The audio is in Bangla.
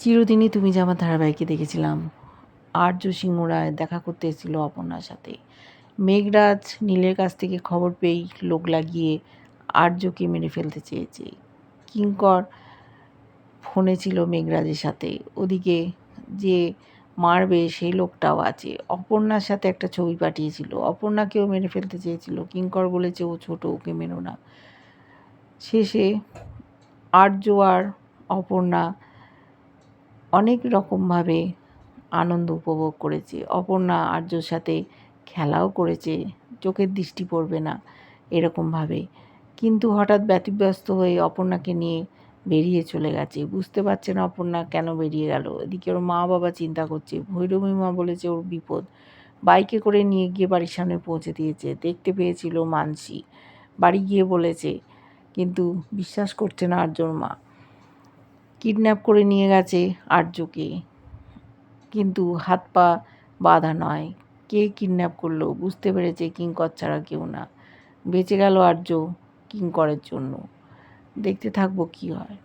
চিরদিনই তুমি যে আমার ধারাবাহিকে দেখেছিলাম। আর্য সিংহ রায় দেখা করতে এসেছিল অপর্ণার সাথে। মেঘরাজ নীলের কাছ থেকে খবর পেয়েই লোক লাগিয়ে আর্যকে মেরে ফেলতে চেয়েছে। কিঙ্কর ফোনে ছিল মেঘরাজের সাথে। ওদিকে যে মারবে সেই লোকটাও আছে। অপর্ণার সাথে একটা ছবি পাঠিয়েছিল। অপর্ণাকেও মেরে ফেলতে চেয়েছিল। কিঙ্কর বলেছে, ও ছোট, ওকে মেরো না। শেষে আর্য আর অপর্ণা অনেক রকমভাবে আনন্দ উপভোগ করেছে। অপর্ণা আর্যর সাথে খেলাও করেছে, চোখের দৃষ্টি পড়বে না এরকমভাবে। কিন্তু হঠাৎ ব্যতিব্যস্ত হয়ে অপর্ণাকে নিয়ে বেরিয়ে চলে গেছে। বুঝতে পারছে না অপর্ণা কেন বেরিয়ে গেল। এদিকে ওর মা বাবা চিন্তা করছে, ভৈরবী মা বলেছে ওর বিপদ। বাইকে করে নিয়ে গিয়ে বাড়ির সামনে পৌঁছে দিয়েছে। দেখতে পেয়েছিল মানসি। বাড়ি গিয়ে বলেছে, কিন্তু বিশ্বাস করছে না আর্যর মা। কিডন্যাপ করে নিয়ে গেছে আর্যকে। কিন্তু হাত পা বাঁধা নয়। কে কিডন্যাপ করল বুঝতে পেরেছে কিঙ্কর ছাড়া কেউ না। বেঁচে গেল আর্য কিঙ্করের জন্য। দেখতে থাকব কী হয়।